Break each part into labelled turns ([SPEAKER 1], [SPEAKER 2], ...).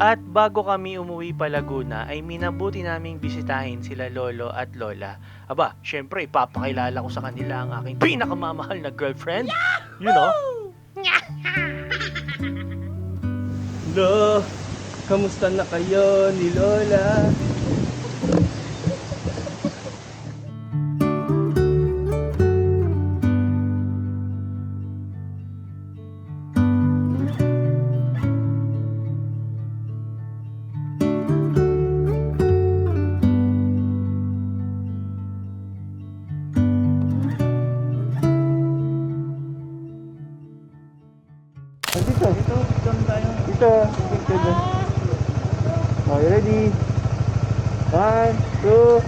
[SPEAKER 1] At bago kami umuwi pa Laguna ay minabuti naming bisitahin sila Lolo at Lola. Aba, syempre ipapakilala ko sa kanila ang aking pinakamamahal na girlfriend. You know?
[SPEAKER 2] Lo, kamusta na kayo ni Lola? Dito, dito, dito na tayo. Dito, dito, dito. Okay, ready? One, two,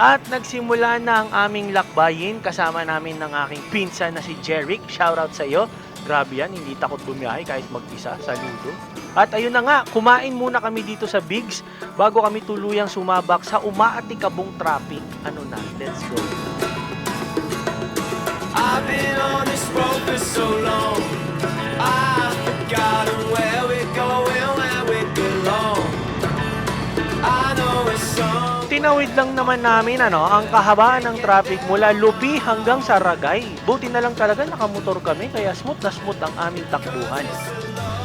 [SPEAKER 1] At nagsimula na ang aming lakbayin kasama namin ng aking pinsan na si Jeric. Shoutout sa iyo. Grabe yan, hindi takot bumiyahe kahit mag-isa sa ludo. At ayun na nga, kumain muna kami dito sa Bigs bago kami tuluyang sumabak sa umaatikabong traffic. Ano na, let's go.
[SPEAKER 3] I've been on this road for so long. I've forgotten where we're going, where we belong. I.
[SPEAKER 1] Tinawid lang naman namin ano, ang kahabaan ng traffic mula Lupi hanggang sa Ragay. Buti na lang talaga nakamotor kami kaya smooth na smooth ang aming takbuhan.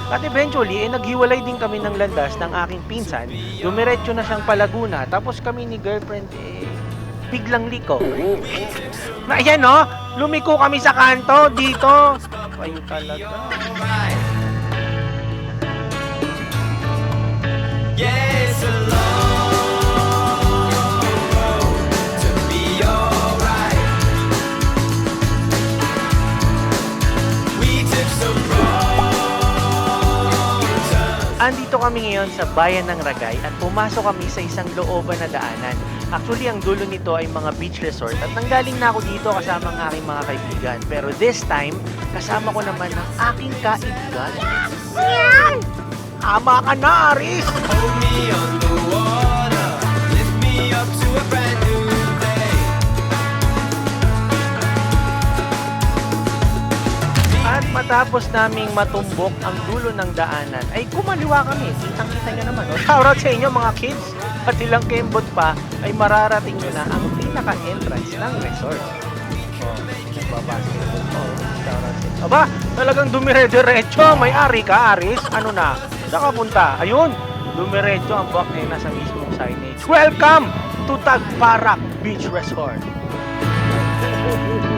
[SPEAKER 1] At eventually, eh, naghiwalay din kami ng landas ng aking pinsan. Dumiretso na siyang palaguna tapos kami ni girlfriend eh, biglang liko. Na ayan no, lumiko kami sa kanto dito. Kayo talaga.
[SPEAKER 3] Yeah,
[SPEAKER 1] Andito kami ngayon sa bayan ng Ragay at pumasok kami sa isang looban na daanan. Actually, ang dulo nito ay mga beach resort at nanggaling na ako dito kasama ng aking mga kaibigan. Pero this time, kasama ko naman ang aking kaibigan. Yan! Ama ka na, Aris!
[SPEAKER 3] Hold me underwater, lift me up to a brand
[SPEAKER 1] At matapos naming matumbok ang dulo ng daanan, ay kumaliwa kami. Kitang-kita nyo naman. Oh. Shoutout sa inyo mga kids! At ilang kembot pa, ay mararating nyo na ang pinaka-entrance ng resort. Oh, nagbabasketball. Oh, shoutout sa. Aba, talagang dumire-diretso. May ari ka, Aris. Ano na? Nakapunta. Ayun, dumiretso ang buwak na nasa mismong signage. Welcome to Tagparak Beach Resort.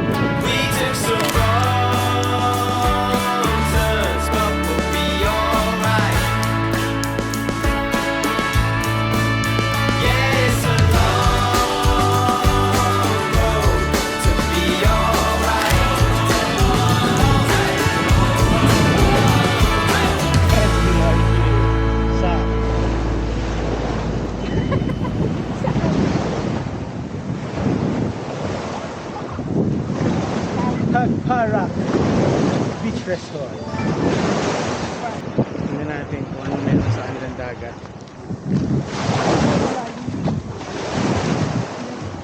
[SPEAKER 2] Tagpara Beach Resort. Tingnan natin kung ano meron sa kanilang dagat.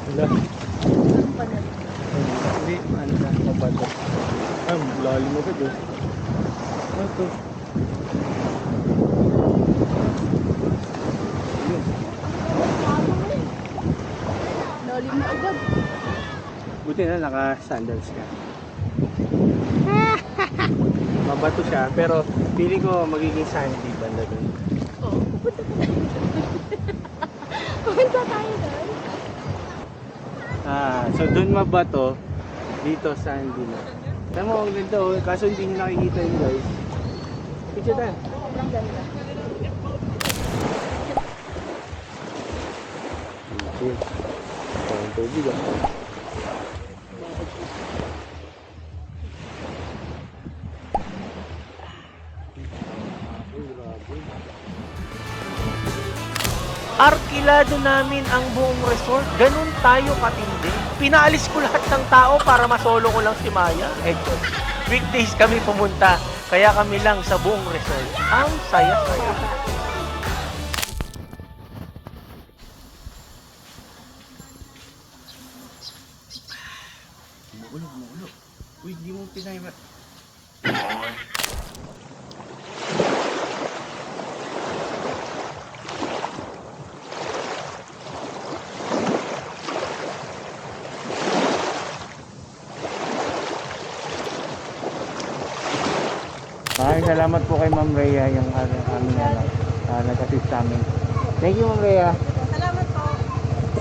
[SPEAKER 2] Wala. Hindi, ano na, kabato. Ah, lalim agad. Ano to? Yun.
[SPEAKER 4] Lalim na agad.
[SPEAKER 2] Buti na naka-sandals ka. Mabato siya, pero feeling ko magiging sandy banda dun.
[SPEAKER 4] Oo, pupunta tayo doon. Pupunta tayo doon.
[SPEAKER 2] Ah, so dun mabato, dito sandy na. Alam mo, ang ganda oh, kaso hindi nyo nakikita yun guys. Picture tayo.
[SPEAKER 4] Sobrang ganda.
[SPEAKER 2] Okay. Parang tubig ah.
[SPEAKER 1] Arkilado namin ang buong resort. Ganun tayo katindi. Pinaalis ko lahat ng tao para masolo ko lang si Maya. Eto, weekdays kami pumunta. Kaya kami lang sa buong resort. Ang saya-saya.
[SPEAKER 5] Maraming salamat po kay Ma'am Rhea yung ano, aming ano, uh, nag-assist sa amin. Thank you Ma'am Rhea.
[SPEAKER 4] Salamat po.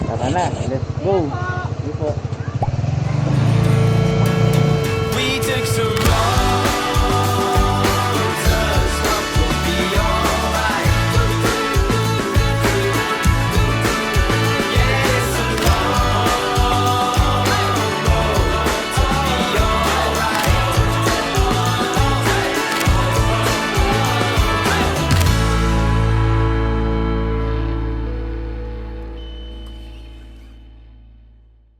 [SPEAKER 5] Tara na, let's go. Thank you po. We take some